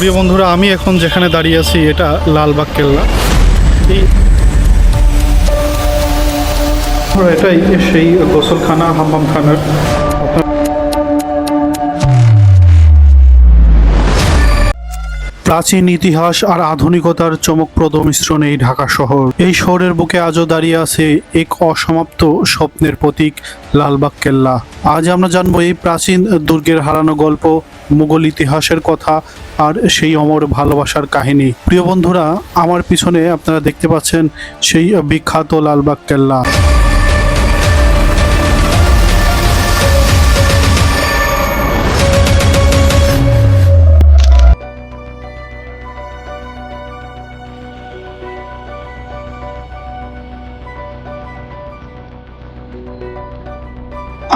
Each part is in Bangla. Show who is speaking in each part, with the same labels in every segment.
Speaker 1: প্রিয় বন্ধুরা আমি এখন যেখানে দাঁড়িয়ে আছি এটা লালবাগ কেল্লা এটাই সেই গোসলখানা হাম্মামখানার প্রাচীন ইতিহাস আর আধুনিকতার চমকপ্রদ মিশ্রণে এই ঢাকা শহর। এই শহরের বুকে আজও দাঁড়িয়ে আছে এক অসমাপ্ত স্বপ্নের প্রতীক, লালবাগ কেল্লা। আজ আমরা জানব এই প্রাচীন দুর্গের হারানো গল্প, মুঘল ইতিহাসের কথা আর সেই অমর ভালোবাসার কাহিনী। প্রিয় বন্ধুরা, আমার পিছনে আপনারা দেখতে পাচ্ছেন সেই বিখ্যাত লালবাগ কেল্লা।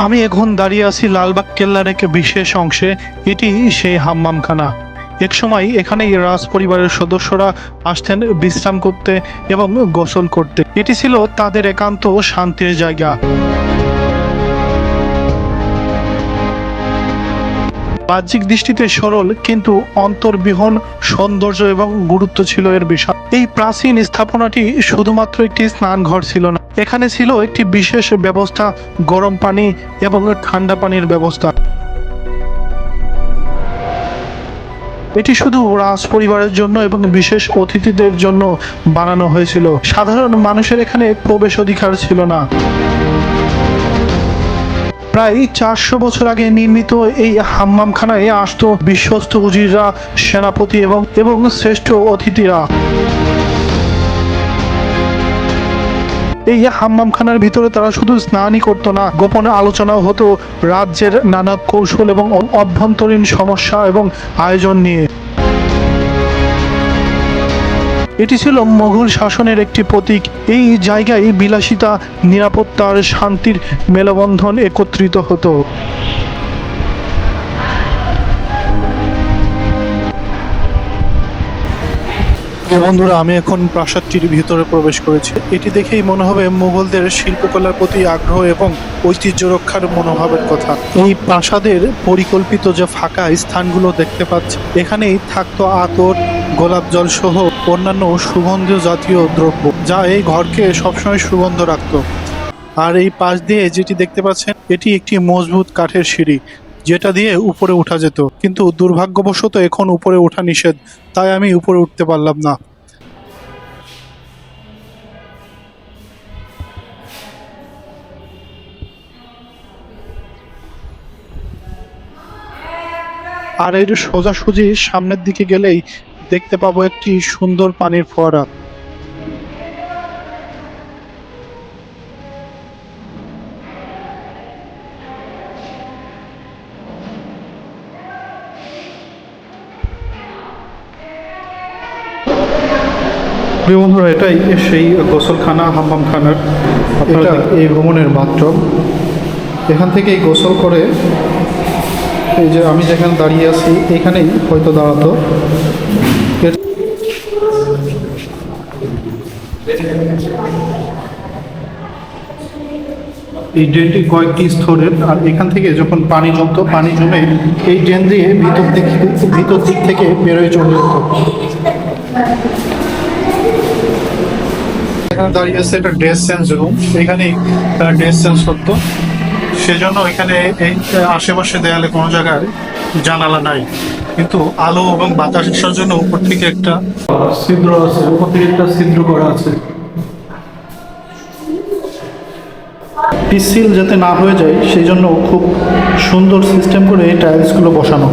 Speaker 1: আমি এখন দাঁড়িয়ে আছি লালবাগ কেল্লার এক বিশেষ অংশে। এটি সেই হাম্মামখানা। এক সময় এখানে রাজ পরিবারের সদস্যরা আসতেন বিশ্রাম করতে এবং গোসল করতে। এটি ছিল তাদের একান্ত শান্তির জায়গা। বাহ্যিক দৃষ্টিতে সরল, কিন্তু অন্তর্বিহন, সৌন্দর্য এবং গুরুত্ব ছিল এর বিষয়। এই প্রাচীন স্থাপনাটি শুধুমাত্র একটি স্নানঘর ছিল না, এখানে ছিল একটি বিশেষ ব্যবস্থা, গরম পানি এবং ঠান্ডা পানির ব্যবস্থা। এটি শুধু রাজ পরিবারের জন্য এবং বিশেষ অতিথিদের জন্য বানানো হয়েছিল। সাধারণ মানুষের এখানে প্রবেশ অধিকার ছিল না। প্রায় চারশো বছর আগে নির্মিত এই হাম্মামখানায় আসতো বিশ্বস্ত উজিররা সেনাপতি এবং এবং শ্রেষ্ঠ অতিথিরা। এই হাম্মামখানার ভিতরে তারা শুধু স্নানই করতো না, গোপনে আলোচনাও হতো রাজ্যের নানা কৌশল এবং অভ্যন্তরীণ সমস্যা এবং আয়োজন নিয়ে। এটি ছিল মোগল শাসনের একটি প্রতীক। এই জায়গায় বিলাসিতা, নিরাপত্তার শান্তির মেলবন্ধন একত্রিত হতো। বন্ধুরা, আমি এখন প্রাসাদটির ভিতরে প্রবেশ করেছি। এটি দেখেই মনে হবে মুঘলদের শিল্পকলার প্রতি আগ্রহ এবং ঐতিহ্য রক্ষার মনোভাবের কথা। এই প্রাসাদের পরিকল্পিত যে ফাঁকা স্থানগুলো দেখতে পাচ্ছি, এখানেই থাকতো আতর গোলাপ জল সহ অন্যান্য সুগন্ধীয় জাতীয় দ্রব্য, যা এই ঘরকে সবসময় সুগন্ধ রাখতো। আর এই পাশ দিয়ে যেটি দেখতে পাচ্ছেন, এটি একটি মজবুত কাঠের সিঁড়ি, যেটা দিয়ে উপরে ওঠা যেত। কিন্তু দুর্ভাগ্যবশত এখন উপরে ওঠা নিষেধ, তাই আমি উপরে উঠতে পারলাম না। আর এই সোজাসুজি সামনের দিকে গেলেই দেখতে পাবো একটি সুন্দর পানির ফোয়ারা। প্রিয় বন্ধুরা এটাই সেই গোসলখানা হাম্মামখানার এটা এই ভ্রমণের মাত্র। এখান থেকেই গোসল করে এই যে আমি যেখানে দাঁড়িয়ে আছি, এখানেই হয়তো দাঁড়াতো। এই ড্রেনটি কয়েকটি স্তরের, আর এখান থেকে যখন পানি জমতো, পানি জমে এই ড্রেন দিয়ে ভিতর দিক ভিতর দিক থেকে বেরোয় চলে যেত। এখানে দাঁড়িয়ে আছে একটা ড্রেস চেঞ্জ রুম। এখানেই ড্রেস চেঞ্জ করতো। সেজন্য এখানে এই আশেপাশে দেয়ালে কোনো জায়গায় জানালা নাই। কিন্তু আলো এবং বাতাস আসার জন্য উপর থেকে একটা ছিদ্র আছে, উপর থেকে একটা ছিদ্র করা আছে। পিসিল যাতে না হয়ে যায় সেই জন্য খুব সুন্দর সিস্টেম করে এই টাইলসগুলো বসানো।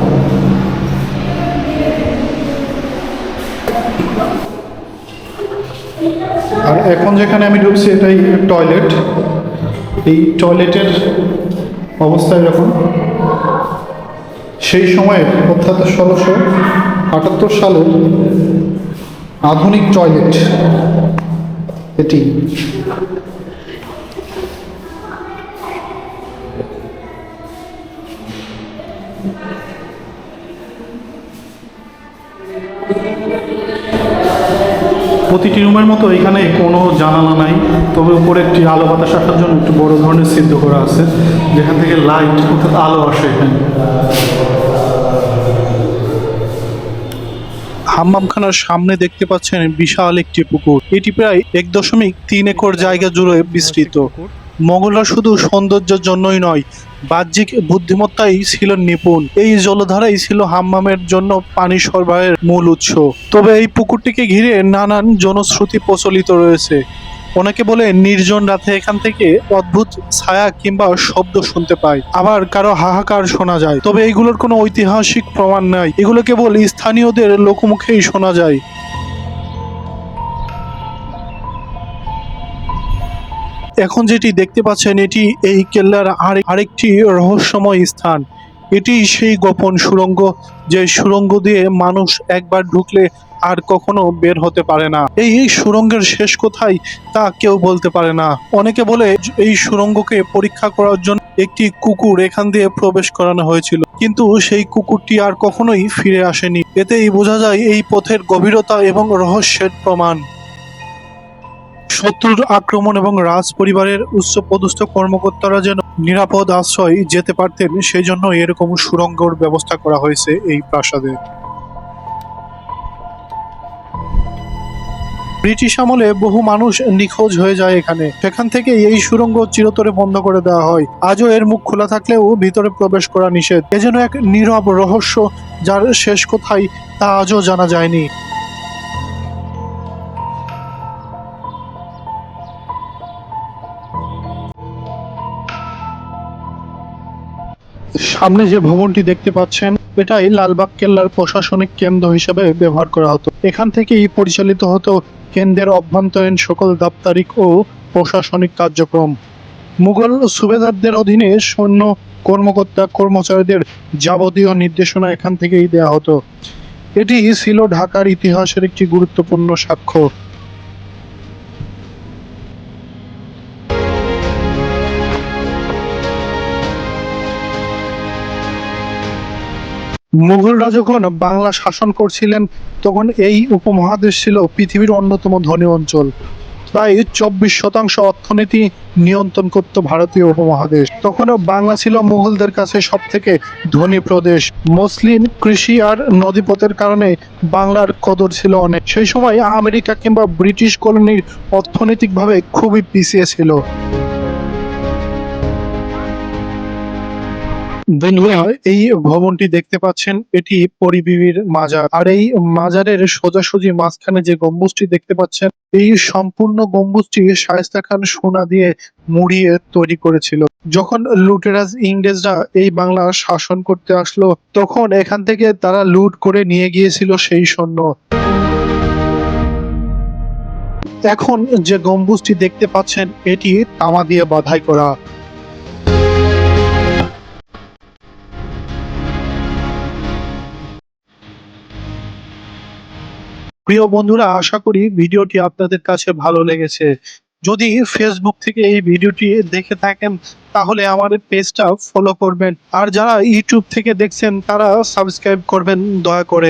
Speaker 1: আর এখন যেখানে আমি ঢুকছি, এটাই টয়লেট এই টয়লেটের অবস্থা এরকম? সেই সময়ের অর্থাৎ ষোলোশো আটাত্তর সালের আধুনিক টয়লেট এটি। প্রতিটি রুমের মতো এখানে কোনো জানালা নাই, তবে উপরে একটি আলো বাতাস আসার জন্য একটু বড় ধরনের সিদ্ধ করা আছে, যেখান থেকে লাইট অর্থাৎ আলো আসে এখানে। হাম্মামখানার সামনে দেখতে পাচ্ছেন বিশাল একটি পুকুর। এটি প্রায় এক দশমিক তিন একর জায়গা জুড়ে বিস্তৃত। মোগলরা শুধু সৌন্দর্যের জন্যই নয়, বাহ্যিক বুদ্ধিমত্তাই ছিল নিপুণ। এই জলধারাই ছিল হাম্মামের জন্য পানি সরবরাহের মূল উৎস। তবে এই পুকুরটিকে ঘিরে নানান জনশ্রুতি প্রচলিত রয়েছে। অনেকে বলে নির্জন রাতে এখান থেকে অদ্ভুত ছায়া কিংবা শব্দ শুনতে পায়। আবার কারও হাহাকার শোনা যায়। তবে এইগুলোর কোনো ঐতিহাসিক প্রমাণ নাই। এগুলো কেবল স্থানীয়দের লোকমুখেই শোনা যায়। এখন যেটি দেখতে পাচ্ছেন, এটি এই কেল্লার আরেক- আরেকটি রহস্যময় স্থান। এটি সেই গোপন সুরঙ্গ, যে সুরঙ্গ দিয়ে মানুষ একবার ঢুকলে আর কখনো বের হতে পারে না। এই সুড়ঙ্গের শেষ কোথায় তা কেউ বলতে পারে না। অনেকে বলে এই সুড়ঙ্গকে পরীক্ষা করার জন্য একটি কুকুর এখান দিয়ে প্রবেশ করানো হয়েছিল। কিন্তু সেই কুকুরটি আর কখনোই ফিরে আসেনি। এতেই বোঝা যায় এই পথের গভীরতা এবং রহস্যের প্রমাণ। শত্রুর আক্রমণ এবং রাজ পরিবারের উচ্চপদস্থ কর্মকর্তারা যেন নিরাপদ আশ্রয় যেতে পারতেন সেই জন্য এরকম সুরঙ্গর ব্যবস্থা করা হয়েছে এই প্রাসাদে। ব্রিটিশ আমলে বহু মানুষ নিখোঁজ হয়ে যায় এখানে। সেখান থেকে এই সুরঙ্গ চিরতরে বন্ধ করে দেওয়া হয়। আজও এর মুখ খোলা থাকলেও ভিতরে প্রবেশ করা নিষেধ। এ যেন এক নীরব রহস্য যার শেষ কোথায় তা আজও জানা যায়নি। সামনে যে ভবনটি দেখতে পাচ্ছেন, এটাই লালবাগ কেল্লার প্রশাসনিক কেন্দ্র হিসেবে ব্যবহার করা হতো। এখান থেকেই পরিচালিত হতো কেন্দ্রের অভ্যন্তরীণ সকল দাপ্তরিক ও প্রশাসনিক কার্যক্রম। মুঘল সুবেদারদের অধীনে সৈন্য কর্মকর্তা কর্মচারীদের যাবতীয় নির্দেশনা এখান থেকেই দেওয়া হতো। এটি ছিল ঢাকার ইতিহাসের একটি গুরুত্বপূর্ণ সাক্ষ্য। মুঘলরা যখন বাংলা শাসন করছিলেন, তখন এই উপমহাদেশ ছিল পৃথিবীর অন্যতম ধনী অঞ্চল। প্রায় চব্বিশ শতাংশ অর্থনীতি নিয়ন্ত্রণ করত ভারতীয় উপমহাদেশ। তখনও বাংলা ছিল মুঘলদের কাছে সব থেকে ধনী প্রদেশ। মুসলিম কৃষি আর নদীপথের কারণে বাংলার কদর ছিল অনেক। সেই সময় আমেরিকা কিংবা ব্রিটিশ কলোনির অর্থনৈতিকভাবে খুবই পিছিয়ে ছিল। বন্ধুরা, এই ভবনটি দেখতে পাচ্ছেন, এটি পরিবিবির মাজার। আর এই মাজারের সোজাসুজি মাঝখানে যে গম্বুজটি দেখতে পাচ্ছেন, এই সম্পূর্ণ গম্বুজটি শায়েস্তা খান সোনা দিয়ে মুড়িয়ে তৈরি করেছিল। যখন লুটেরাজ ইংরেজরা এই বাংলা শাসন করতে আসলো, তখন এখান থেকে তারা লুট করে নিয়ে গিয়েছিল সেই সৈন্য এখন যে গম্বুজটি দেখতে পাচ্ছেন, এটি তামা দিয়ে বাধাই করা। প্রিয় বন্ধুরা, আশা করি ভিডিওটি আপনাদের কাছে ভালো লেগেছে। যদি ফেসবুক থেকে এই ভিডিওটি দেখে থাকেন, তাহলে আমার পেজটা ফলো করবেন। আর যারা ইউটিউব থেকে দেখছেন, তারা সাবস্ক্রাইব করবেন দয়া করে।